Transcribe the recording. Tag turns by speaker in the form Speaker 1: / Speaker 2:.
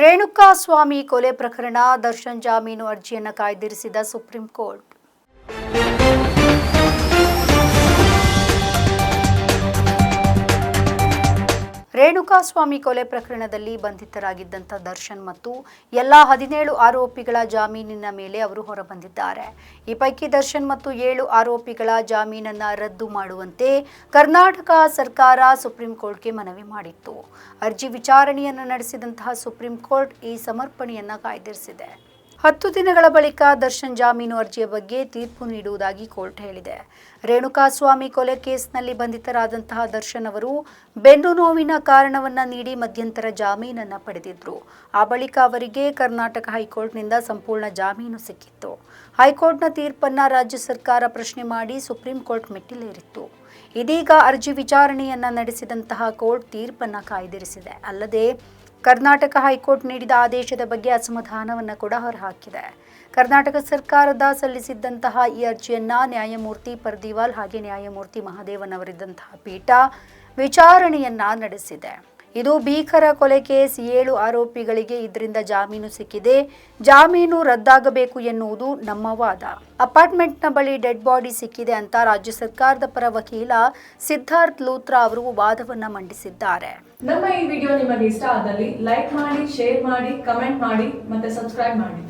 Speaker 1: ರೇಣುಕಾ ಸ್ವಾಮಿ ಕೊಲೆ ಪ್ರಕರಣ ದರ್ಶನ್ ಜಾಮೀನು ಅರ್ಜಿಯನ್ನು ಕಾಯ್ದಿರಿಸಿದ ಸುಪ್ರೀಂ ಕೋರ್ಟ್. ರೇಣುಕಾಸ್ವಾಮಿ ಕೊಲೆ ಪ್ರಕರಣದಲ್ಲಿ ಬಂಧಿತರಾಗಿದ್ದಂಥ ದರ್ಶನ್ ಮತ್ತು ಎಲ್ಲ ಹದಿನೇಳು ಆರೋಪಿಗಳ ಜಾಮೀನಿನ ಮೇಲೆ ಅವರು ಹೊರಬಂದಿದ್ದಾರೆ. ಈ ಪೈಕಿ ದರ್ಶನ್ ಮತ್ತು ಏಳು ಆರೋಪಿಗಳ ಜಾಮೀನನ್ನು ರದ್ದು ಮಾಡುವಂತೆ ಕರ್ನಾಟಕ ಸರ್ಕಾರ ಸುಪ್ರೀಂ ಕೋರ್ಟ್ಗೆ ಮನವಿ ಮಾಡಿತ್ತು. ಅರ್ಜಿ ವಿಚಾರಣೆಯನ್ನು ನಡೆಸಿದಂತಹ ಸುಪ್ರೀಂ ಕೋರ್ಟ್ ಈ ಸಮರ್ಪಣೆಯನ್ನು ಕಾಯ್ದಿರಿಸಿದೆ. ಹತ್ತು ದಿನಗಳ ಬಳಿಕ ದರ್ಶನ್ ಜಾಮೀನು ಅರ್ಜಿಯ ಬಗ್ಗೆ ತೀರ್ಪು ನೀಡುವುದಾಗಿ ಕೋರ್ಟ್ ಹೇಳಿದೆ. ರೇಣುಕಾಸ್ವಾಮಿ ಕೊಲೆ ಕೇಸ್ನಲ್ಲಿ ಬಂಧಿತರಾದಂತಹ ದರ್ಶನ್ ಅವರು ಬೆನ್ನು ನೋವಿನ ಕಾರಣವನ್ನ ನೀಡಿ ಮಧ್ಯಂತರ ಜಾಮೀನನ್ನ ಪಡೆದಿದ್ರು. ಆ ಬಳಿಕ ಅವರಿಗೆ ಕರ್ನಾಟಕ ಹೈಕೋರ್ಟ್ನಿಂದ ಸಂಪೂರ್ಣ ಜಾಮೀನು ಸಿಕ್ಕಿತ್ತು. ಹೈಕೋರ್ಟ್ನ ತೀರ್ಪನ್ನ ರಾಜ್ಯ ಸರ್ಕಾರ ಪ್ರಶ್ನೆ ಮಾಡಿ ಸುಪ್ರೀಂ ಕೋರ್ಟ್ ಮೆಟ್ಟಿಲೇರಿತ್ತು. ಇದೀಗ ಅರ್ಜಿ ವಿಚಾರಣೆಯನ್ನ ನಡೆಸಿದಂತಹ ಕೋರ್ಟ್ ತೀರ್ಪನ್ನ ಕಾಯ್ದಿರಿಸಿದೆ. ಅಲ್ಲದೆ ಕರ್ನಾಟಕ ಹೈಕೋರ್ಟ್ ನೀಡಿದ ಆದೇಶದ ಬಗ್ಗೆ ಅಸಮಾಧಾನವನ್ನು ಕೂಡ ಹೊರಹಾಕಿದೆ. ಕರ್ನಾಟಕ ಸರ್ಕಾರದ ಸಲ್ಲಿಸಿದ್ದಂತಹ ಈ ಅರ್ಜಿಯನ್ನ ನ್ಯಾಯಮೂರ್ತಿ ಪರ್ದಿವಾಲ್ ಹಾಗೆ ನ್ಯಾಯಮೂರ್ತಿ ಮಹಾದೇವನ್ ಅವರಿದ್ದಂತಹ ಪೀಠ ವಿಚಾರಣೆಯನ್ನ ನಡೆಸಿದೆ. ಇದು ಭೀಕರ ಕೊಲೆ ಕೇಸ್ ಏಳು ಆರೋಪಿಗಳಿಗೆ ಇದರಿಂದ ಜಾಮೀನು ಸಿಕ್ಕಿದೆ. ಜಾಮೀನು ರದ್ದಾಗಬೇಕು ಎನ್ನುವುದು ನಮ್ಮ ವಾದ. ಅಪಾರ್ಟ್ಮೆಂಟ್ನ ಬಳಿ ಡೆಡ್ ಬಾಡಿ ಸಿಕ್ಕಿದೆ ಅಂತ ರಾಜ್ಯ ಸರ್ಕಾರದ ಪರ ವಕೀಲ ಸಿದ್ಧಾರ್ಥ್ ಲೂತ್ರಾ ಅವರು ವಾದವನ್ನ ಮಂಡಿಸಿದ್ದಾರೆ.
Speaker 2: ನಮ್ಮ ಈ ವಿಡಿಯೋ ನಿಮಗೆ ಇಷ್ಟ ಆದಲ್ಲಿ ಲೈಕ್ ಮಾಡಿ, ಶೇರ್ ಮಾಡಿ, ಕಮೆಂಟ್ ಮಾಡಿ ಮತ್ತೆ ಸಬ್ಸ್ಕ್ರೈಬ್ ಮಾಡಿ.